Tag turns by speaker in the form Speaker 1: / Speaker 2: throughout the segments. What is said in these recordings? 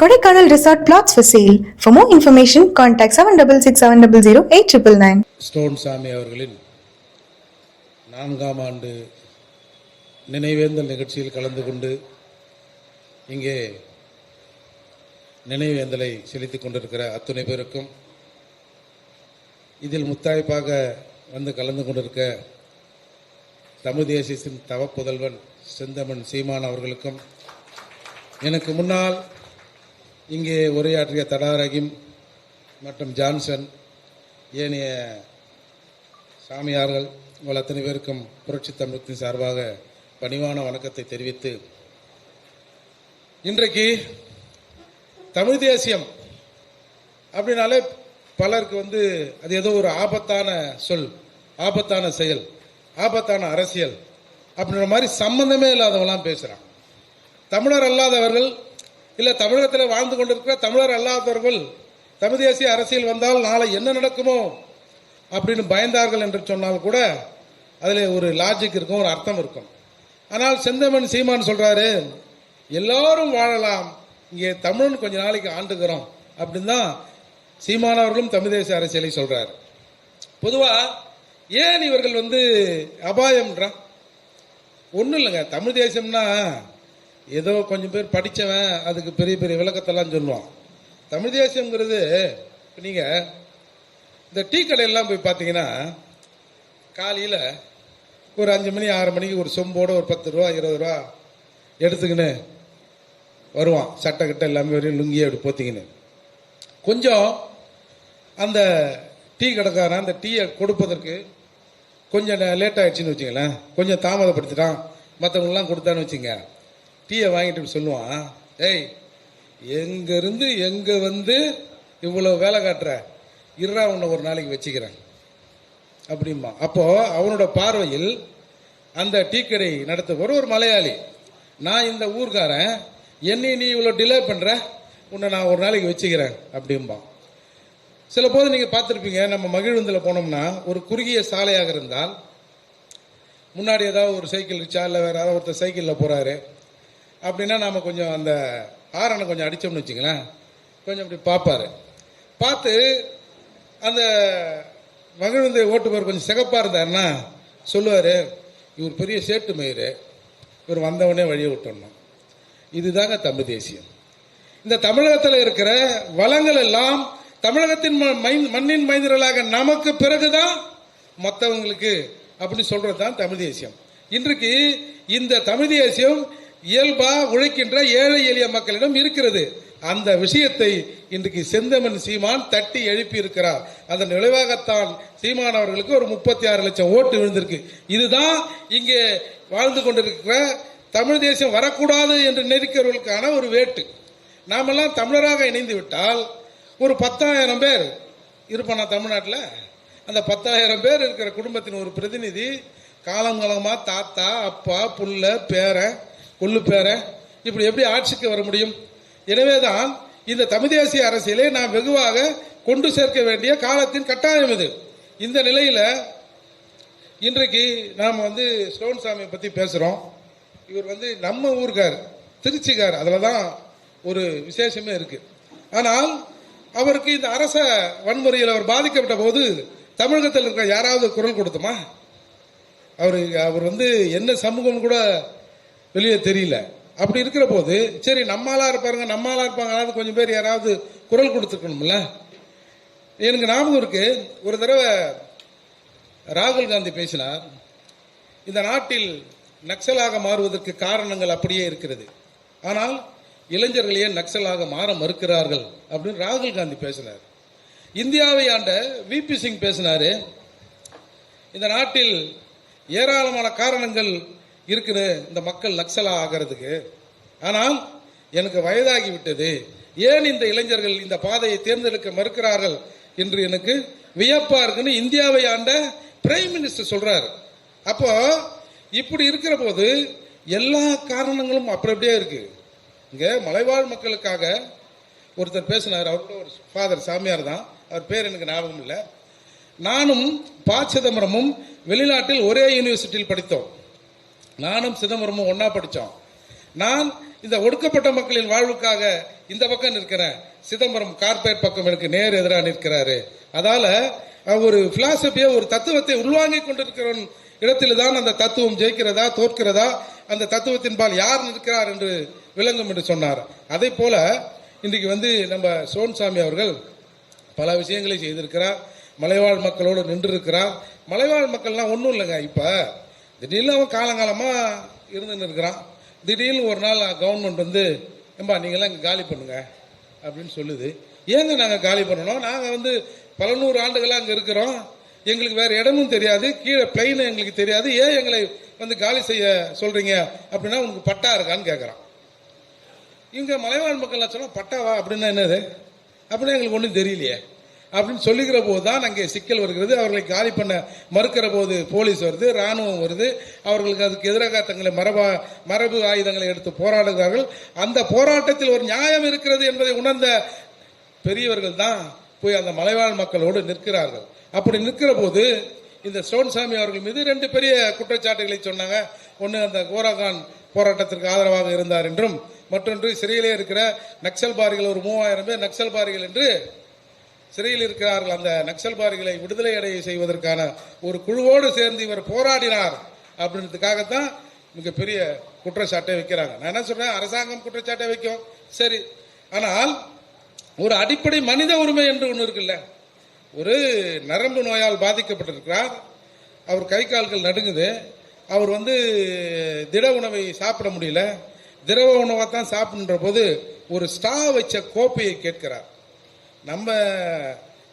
Speaker 1: Kodaikanal resort flats for sale for more information contact seven double six seven double zero eight triple nine
Speaker 2: stone Sami அவர்களின் நான்காம் ஆண்டு நினைவேந்தல் நிகழ்ச்சியில் கலந்து கொண்டு இங்கே நினைவேந்தலை செலுத்திக் கொண்டிருக்கிற அத்துணை பேருக்கும் இதில் முத்தாய்ப்பாக வந்து கலந்து கொண்டிருக்க தமிழ் தேசியத்தின் தவப்புதல்வன் செந்தமன் சீமான் அவர்களுக்கும் எனக்கு முன்னால் இங்கே உரையாற்றிய தடாரகிம் மற்றும் ஜான்சன் ஏனைய சாமியார்கள் உங்கள் அத்தனை பேருக்கும் புரட்சி தமிழகத்தின் சார்பாக பணிவான வணக்கத்தை தெரிவித்து இன்றைக்கு தமிழ் தேசியம் அப்படின்னாலே பலருக்கு வந்து அது ஏதோ ஒரு ஆபத்தான சொல் ஆபத்தான செயல் ஆபத்தான அரசியல் அப்படின்ற மாதிரி சம்பந்தமே இல்லாதவங்களாம் பேசுகிறான் தமிழர் அல்லாதவர்கள் இல்லை தமிழகத்தில் வாழ்ந்து கொண்டிருக்கிற தமிழர் அல்லாதவர்கள் தமிழ் தேசிய அரசியல் வந்தால் நாளை என்ன நடக்குமோ அப்படின்னு பயந்தார்கள் என்று சொன்னால் கூட அதில் ஒரு லாஜிக் இருக்கும் ஒரு அர்த்தம் இருக்கும். ஆனால் செந்தமன் சீமான் சொல்றாரு எல்லாரும் வாழலாம். இங்கே தமிழன் கொஞ்ச நாளைக்கு ஆண்டுகிறோம். அப்படின்னு தான் சீமானவர்களும் தமிழ் தேசிய அரசியலை சொல்றாரு. பொதுவா ஏன் இவர்கள் வந்து அபாயம்ன்றான் ஒன்றும் இல்லைங்க தமிழ் தேசம்னா ஏதோ கொஞ்சம் பேர் படித்தவன் அதுக்கு பெரிய பெரிய விளக்கத்தெல்லாம் சொல்லுவான். தமிழ் தேசியங்கிறது நீங்கள் இந்த டீ கடையெல்லாம் போய் பார்த்தீங்கன்னா காலையில் ஒரு அஞ்சு மணி ஆறு மணிக்கு ஒரு சொம்போடு ஒரு பத்து ரூபா இருபது ரூபா எடுத்துக்கின்னு வருவான். சட்டை கிட்ட எல்லாமே வரையும் லுங்கியை அப்படி போத்திக்கின்னு கொஞ்சம் அந்த டீ கடைக்காரன் அந்த டீயை கொடுப்பதற்கு கொஞ்சம் லேட் ஆகிடுச்சின்னு வச்சுங்களேன் கொஞ்சம் தாமதப்படுத்திட்டான். மற்றவங்களாம் கொடுத்தான்னு வச்சுங்க டீயை வாங்கிட்டு சொல்லுவான் ஏய் எங்கேருந்து எங்கே வந்து இவ்வளோ வேலை காட்டுற? இருறா உன்னை ஒரு நாளைக்கு வச்சுக்கிறேன். அப்படிம்பா அப்போது அவனோட பார்வையில் அந்த டீ கடை நடத்துபவர் ஒரு மலையாளி நான் இந்த ஊர்க்காரன் என்னை நீ இவ்வளோ டிலே பண்ணுற உன்னை நான் ஒரு நாளைக்கு வச்சுக்கிறேன். அப்படிம்பான். சில போது நீங்கள் பார்த்துருப்பீங்க நம்ம மகிழுந்தில் போனோம்னா ஒரு குறுகிய சாலையாக இருந்தால் முன்னாடி ஏதாவது ஒரு சைக்கிள் ரிக்ஷா இல்லை வேறு ஏதாவது ஒருத்தர் சைக்கிளில் போகிறாரு அப்படின்னா நாம் கொஞ்சம் அந்த ஹாரனை கொஞ்சம் அடித்தோம்னு வச்சுங்களேன் கொஞ்சம் அப்படி பார்ப்பாரு. பார்த்து அந்த மகிழ்ந்து ஓட்டுபவர் கொஞ்சம் சிகப்பாக இருந்தாருன்னா சொல்லுவார் இவர் பெரிய சேட்டு மயிறு. இவர் வந்தவனே வழியை விட்டணும் இதுதாங்க தமிழ் தேசியம். இந்த தமிழகத்தில் இருக்கிற வளங்கள் எல்லாம் தமிழகத்தின் ம- மண்ணின் மைந்தர்களாக நமக்கு பிறகுதான் மற்றவங்களுக்கு அப்படின்னு சொல்றது தான் தமிழ் தேசியம். இன்றைக்கு இந்த தமிழ் தேசியம் இயல்பா உழைக்கின்ற ஏழை எளிய மக்களிடம் இருக்கிறது. அந்த விஷயத்தை இன்றைக்கு செந்தமன் சீமான் தட்டி எழுப்பி இருக்கிறார் அதன் விளைவாகத்தான் சீமான் அவர்களுக்கு ஒரு முப்பத்தி ஆறு லட்சம் ஓட்டு விழுந்திருக்கு. இதுதான் இங்கே வாழ்ந்து கொண்டிருக்கிற தமிழ் தேசம் வரக்கூடாது என்று நினைக்கிறவர்களுக்கான ஒரு வேட்டு. நாமெல்லாம் தமிழராக இணைந்து விட்டால் ஒரு பத்தாயிரம் பேர் இருப்பானா தமிழ்நாட்டில்? அந்த பத்தாயிரம் பேர் இருக்கிற குடும்பத்தின் ஒரு பிரதிநிதி காலம் காலமா தாத்தா அப்பா புள்ள பேரன் கொள்ளு பேரன் இப்படி எப்படி ஆட்சிக்கு வர முடியும்? எனவேதான் இந்த தமிழ் தேசிய அரசியலை நாம் வெகுவாக கொண்டு சேர்க்க வேண்டிய காலத்தின் கட்டாயம் இது. இந்த நிலையில் இன்றைக்கு நாம் வந்து ஸ்டோன் சாமியை பற்றி பேசுகிறோம் இவர் வந்து நம்ம ஊர்கார் திருச்சிக்கார் அதில் தான் ஒரு விசேஷமே இருக்குது ஆனால் அவருக்கு இந்த அரச வன்முறையில் அவர் பாதிக்கப்பட்ட போது தமிழகத்தில் இருக்கிற யாராவது குரல் கொடுத்தோமா? அவர் அவர் வந்து என்ன சமூகம் கூட வெளியே தெரியல. அப்படி இருக்கிற போது சரி நம்மளா இருப்பாருங்க நம்மளா இருப்பாங்க கொஞ்சம் பேர் யாராவது குரல் கொடுத்துருக்கணும்ல எனக்கு ஞாபகம் இருக்கு ஒரு தடவை ராகுல் காந்தி பேசினார் இந்த நாட்டில் நக்சலாக மாறுவதற்கு காரணங்கள் அப்படியே இருக்கிறது. ஆனால் இளைஞர்களையே நக்சலாக மாற மறுக்கிறார்கள் அப்படின்னு ராகுல் காந்தி பேசினார். இந்தியாவை ஆண்ட விபி சிங் பேசினாரு இந்த நாட்டில் ஏராளமான காரணங்கள் இருக்குது இந்த மக்கள் நக்சலா ஆகிறதுக்கு. ஆனால் எனக்கு வயதாகி விட்டது ஏன் இந்த இளைஞர்கள் இந்த பாதையை தேர்ந்தெடுக்க மறுக்கிறார்கள் என்று எனக்கு வியப்பா இருக்குன்னு இந்தியாவை ஆண்ட பிரைம் மினிஸ்டர் சொல்றாரு. அப்போ இப்படி இருக்கிற போது எல்லா காரணங்களும் அப்படி அப்படியே இருக்கு. இங்க மலைவாழ் மக்களுக்காக ஒருத்தர் பேசினார். அவர் ஒரு ஃபாதர் சாமியார் தான். அவர் பேர் எனக்கு ஞாபகம் இல்லை. நானும் ப சிதம்பரமும் வெளிநாட்டில் ஒரே யூனிவர்சிட்டியில் படித்தோம். நானும் சிதம்பரமும் ஒன்னா படித்தோம் நான் இந்த ஒடுக்கப்பட்ட மக்களின் வாழ்வுக்காக இந்த பக்கம் நிற்கிறேன். சிதம்பரம் கார்பரேட் பக்கம் எனக்கு நேர் எதிராக நிற்கிறாரு. அதால ஒரு பிலாசபியை ஒரு தத்துவத்தை உள்வாங்கிக் கொண்டிருக்கிற இடத்தில் தான் அந்த தத்துவம் ஜெயிக்கிறதா தோற்கிறதா அந்த தத்துவத்தின்பால் யார் நிற்கிறார் என்று விளங்கும் என்று சொன்னார். அதே போல இன்றைக்கு வந்து நம்ம சோன்சாமி அவர்கள் பல விஷயங்களை செய்திருக்கிறார். மலைவாழ் மக்களோடு நின்றிருக்கிறார். மலைவாழ் மக்கள்லாம் ஒன்றும் இல்லைங்க இப்போ. திடீர்னு அவன் காலங்காலமாக இருந்துன்னு இருக்கிறான் திடீர்னு ஒரு நாள் கவர்மெண்ட் வந்து ஏம்பா நீங்களாம் இங்கே காலி பண்ணுங்க அப்படின்னு சொல்லுது. ஏங்க நாங்கள் காலி பண்ணணும்? நாங்கள் வந்து பல நூறு ஆண்டுகளாக அங்கே இருக்கிறோம். எங்களுக்கு வேறு இடமும் தெரியாது. கீழே பிளைன் எங்களுக்கு தெரியாது. ஏன் எங்களை வந்து காலி செய்ய சொல்கிறீங்க அப்படின்னா உனக்கு பட்டா இருக்கான்னு கேட்குறான் இங்கே மலைவாழ் மக்கள் சொன்னால் பட்டாவா? அப்படின்னா என்னது? அப்படின்னா எங்களுக்கு ஒன்றும் தெரியலையே. அப்படின்னு சொல்லுகிற போது தான் அங்கே சிக்கல் வருகிறது. அவர்களை காலி பண்ண மறுக்கிற போது போலீஸ் வருது ராணுவம் வருது. அவர்களுக்கு அதுக்கு எதிராக தங்களை மரபா மரபு ஆயுதங்களை எடுத்து போராடுகிறார்கள். அந்த போராட்டத்தில் ஒரு நியாயம் இருக்கிறது என்பதை உணர்ந்த பெரியவர்கள் தான் போய் அந்த மலைவாழ் மக்களோடு நிற்கிறார்கள். அப்படி நிற்கிற போது இந்த சோன்சாமி அவர்கள் மீது ரெண்டு பெரிய குற்றச்சாட்டுகளை சொன்னாங்க. ஒன்று அந்த கோராகான் போராட்டத்திற்கு ஆதரவாக இருந்தார் என்றும் மற்றொன்று சிறையிலே இருக்கிற நக்சல்பாரிகள் ஒரு மூவாயிரம் பேர் நக்சல்பாரிகள் என்று சிறையில் இருக்கிறார்கள். அந்த நக்சல்பாரிகளை விடுதலை அடைய செய்வதற்கான ஒரு குழுவோடு சேர்ந்து இவர் போராடினார் அப்படின்றதுக்காகத்தான் மிகப்பெரிய குற்றச்சாட்டை வைக்கிறாங்க. நான் என்ன சொல்றேன்? அரசாங்கம் குற்றச்சாட்டை வைக்கும். சரி. ஆனால் ஒரு அடிப்படை மனித உரிமை என்று ஒன்று இருக்குல்ல. ஒரு நரம்பு நோயால் பாதிக்கப்பட்டிருக்கிறார். அவர் கை கால்கள் நடுங்குது. அவர் வந்து திட உணவை சாப்பிட முடியல. திரவ உணவை தான் சாப்பிடுன்ற போது ஒரு ஸ்டா வச்ச கோப்பையை கேட்கிறார். நம்ம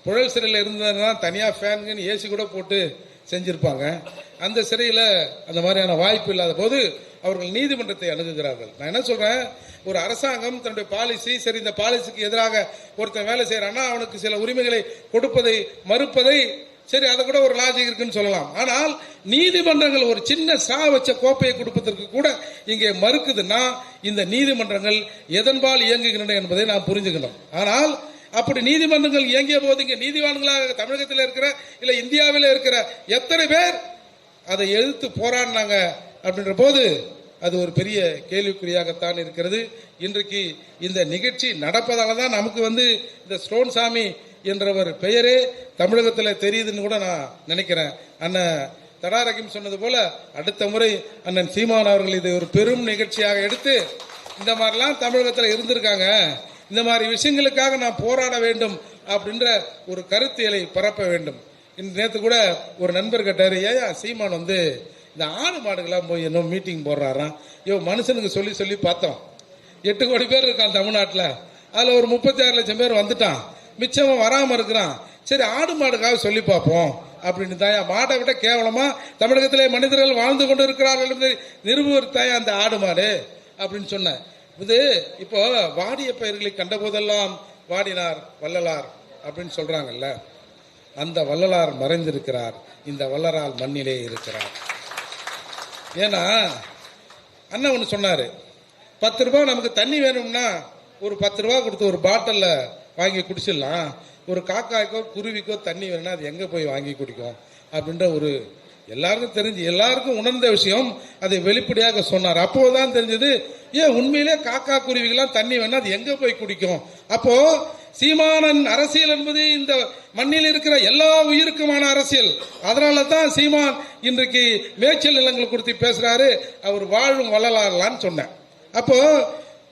Speaker 2: புழல் சிறையில் இருந்ததுன்னா தனியாக ஃபேனுங்கன்னு ஏசி கூட போட்டு செஞ்சிருப்பாங்க. அந்த சிறையில் அந்த மாதிரியான வாய்ப்பு இல்லாத போது அவர்கள் நீதிமன்றத்தை அணுகுகிறார்கள். நான் என்ன சொல்கிறேன் ஒரு அரசாங்கம் தன்னுடைய பாலிசி சரி இந்த பாலிசிக்கு எதிராக ஒருத்தன் வேலை செய்கிறான்னா அவனுக்கு சில உரிமைகளை கொடுப்பதை மறுப்பதை சரி அதை கூட ஒரு லாஜிக் இருக்குன்னு சொல்லலாம். ஆனால் நீதிமன்றங்கள் ஒரு சின்ன சா வச்ச கோப்பையை கொடுப்பதற்கு கூட இங்கே மறுக்குதுன்னா இந்த நீதிமன்றங்கள் எதன்பால் இயங்குகின்றன என்பதை நாம் புரிஞ்சுக்கணும். ஆனால் அப்படி நீதிமன்றங்கள் இயங்கிய போது இங்கே நீதிவான்களாக தமிழகத்தில் இருக்கிற இல்லை இந்தியாவில் இருக்கிற எத்தனை பேர் அதை எதிர்த்து போராடினாங்க அப்படின்ற போது அது ஒரு பெரிய கேள்விக்குறியாகத்தான் இருக்கிறது. இன்றைக்கு இந்த நிகழ்ச்சி நடப்பதால தான் நமக்கு வந்து இந்த ஸ்டோன் சாமி என்றவர் பெயரே தமிழகத்தில் தெரியுதுன்னு கூட நான் நினைக்கிறேன். அண்ணன் தடாரகிம் சொன்னது போல அடுத்த முறை அண்ணன் சீமான் அவர்கள் இதை ஒரு பெரும் நிகழ்ச்சியாக எடுத்து இந்த மாதிரிலாம் தமிழகத்தில் இருந்திருக்காங்க. இந்த மாதிரி விஷயங்களுக்காக நான் போராட வேண்டும் அப்படின்ற ஒரு கருத்தியலை பரப்ப வேண்டும். இன்று நேற்று கூட ஒரு நண்பர் கேட்டாரு ஏயா சீமான் வந்து இந்த ஆடு மாடுகள்லாம் போய் என்ன மீட்டிங் போடுறாராம். ஐயோ மனுஷனுக்கு சொல்லி சொல்லி பார்த்தோம். எட்டு கோடி பேர் இருக்கான் தமிழ்நாட்டில். அதில் ஒரு முப்பத்தி ஆறு லட்சம் பேர் வந்துட்டான். மிச்சம் வராமல் இருக்கிறான். சரி ஆடு மாடுக்காக சொல்லி பார்ப்போம். அப்படின்னு தாயா மாட்டை விட கேவலமா தமிழகத்திலே மனிதர்கள் வாழ்ந்து கொண்டு இருக்கிறார்கள் என்று தாயா அந்த ஆடு மாடு? அப்படின்னு சொன்னேன் இது இப்போ வாடிய பயிர்களை கண்ட போதெல்லாம் வாடினார் வள்ளலார் அப்படின்னு சொல்றாங்கல்ல. அந்த வள்ளலார் மறைந்திருக்கிறார். இந்த வள்ளலால் மண்ணிலே இருக்கிறார். ஏன்னா அண்ணன் ஒன்று சொன்னார் பத்து ரூபா நமக்கு தண்ணி வேணும்னா ஒரு பத்து ரூபா கொடுத்து ஒரு பாட்டிலில் வாங்கி குடிச்சிடலாம். ஒரு காக்காய்க்கோ குருவிக்கோ தண்ணி வேணும்னா அது எங்கே போய் வாங்கி குடிக்கும்? அப்படின்ற ஒரு எல்லாருக்கும் தெரிஞ்சு எல்லாருக்கும் உணர்ந்த விஷயம் அதை வெளிப்படையாக சொன்னார். அப்போதான் தெரிஞ்சது ஏன் உண்மையிலே காக்கா குருவிகள்லாம் தண்ணி வேணா அது எங்க போய் குடிக்கும்? அப்போ சீமானன் அரசியல் என்பது இந்த மண்ணில் இருக்கிற எல்லா உயிருக்குமான அரசியல். அதனால தான் சீமான் இன்றைக்கு மேய்ச்சல் நிலங்கள் குறித்து பேசுறாரு அவர் வாழும் வள்ளலாரலான்னு சொன்னேன். அப்போ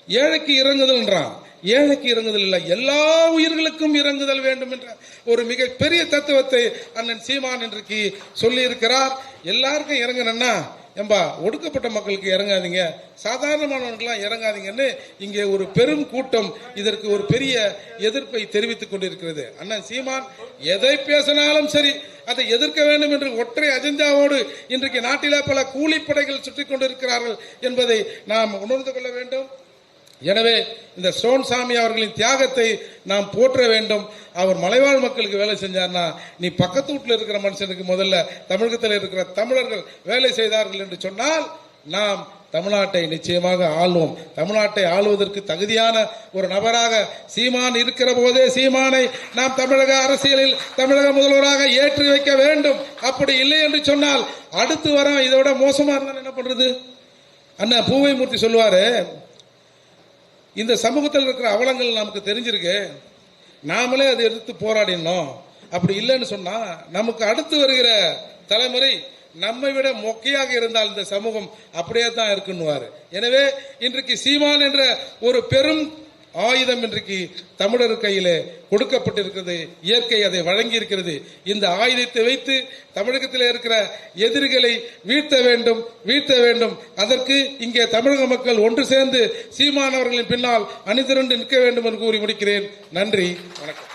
Speaker 2: ஏழைக்கு இறங்குதல்ன்றான். ஏழைக்கு இறங்குதல் இல்லை எல்லா உயிர்களுக்கும் இறங்குதல் வேண்டும் என்ற ஒரு மிகப்பெரிய தத்துவத்தை அண்ணன் சீமான் இன்றைக்கு சொல்லியிருக்கிறார். எல்லாருக்கும் இறங்கணும்னா ஏம்பா ஒடுக்கப்பட்ட மக்களுக்கு இறங்காதீங்க. சாதாரணமானவர்களாம் இறங்காதீங்கன்னு இங்கே ஒரு பெரும் கூட்டம் இதற்கு ஒரு பெரிய எதிர்ப்பை தெரிவித்துக் கொண்டிருக்கிறது. அண்ணன் சீமான் எதை பேசினாலும் சரி அதை எதிர்க்க வேண்டும் என்று ஒற்றை அஜெண்டாவோடு இன்றைக்கு நாட்டில பல கூலிப்படைகள் சுற்றி கொண்டிருக்கிறார்கள் என்பதை நாம் உணர்ந்து கொள்ள வேண்டும். எனவே இந்த ஸ்டோன் சாமி அவர்களின் தியாகத்தை நாம் போற்ற வேண்டும். அவர் மலைவாழ் மக்களுக்கு வேலை செஞ்சார்னா நீ பக்கத்து வீட்டில் இருக்கிற மனுஷனுக்கு முதல்ல தமிழகத்தில் இருக்கிற தமிழர்கள் வேலை செய்தார்கள் என்று சொன்னால் நாம் தமிழ்நாட்டை நிச்சயமாக ஆள்வோம். தமிழ்நாட்டை ஆளுவதற்கு தகுதியான ஒரு நபராக சீமான் இருக்கிற போதே சீமானை நாம் தமிழக அரசியலில் தமிழக முதல்வராக ஏற்றி வைக்க வேண்டும். அப்படி இல்லை என்று சொன்னால் அடுத்து வர இதோட மோசமா இருந்தால் என்ன பண்றது? அண்ணா பூவை மூர்த்தி சொல்லுவாரு இந்த சமூகத்தில் இருக்கிற அவலங்கள் நமக்கு தெரிஞ்சிருக்கு. நாமளே அதை எடுத்து போராடினோம். அப்படி இல்லைன்னு சொன்னா நமக்கு அடுத்து வருகிற தலைமுறை நம்மை விட மொக்கையாக இருந்தால் இந்த சமூகம் அப்படியே தான் இருக்குன்னுவாரு. எனவே இன்றைக்கு சீமான் என்ற ஒரு பெரும் ஆயுதம் இன்றைக்கு தமிழர் கையிலே கொடுக்கப்பட்டிருக்கிறது. இயற்கை அதை வழங்கி இருக்கிறது இந்த ஆயுதத்தை வைத்து தமிழகத்தில் இருக்கிற எதிரிகளை வீழ்த்த வேண்டும் வீழ்த்த வேண்டும். அதற்கு இங்கே தமிழக மக்கள் ஒன்று சேர்ந்து சீமானவர்களின் பின்னால் அணிதிரண்டு நிற்க வேண்டும் என்று கூறி முடிக்கிறேன். நன்றி. வணக்கம்.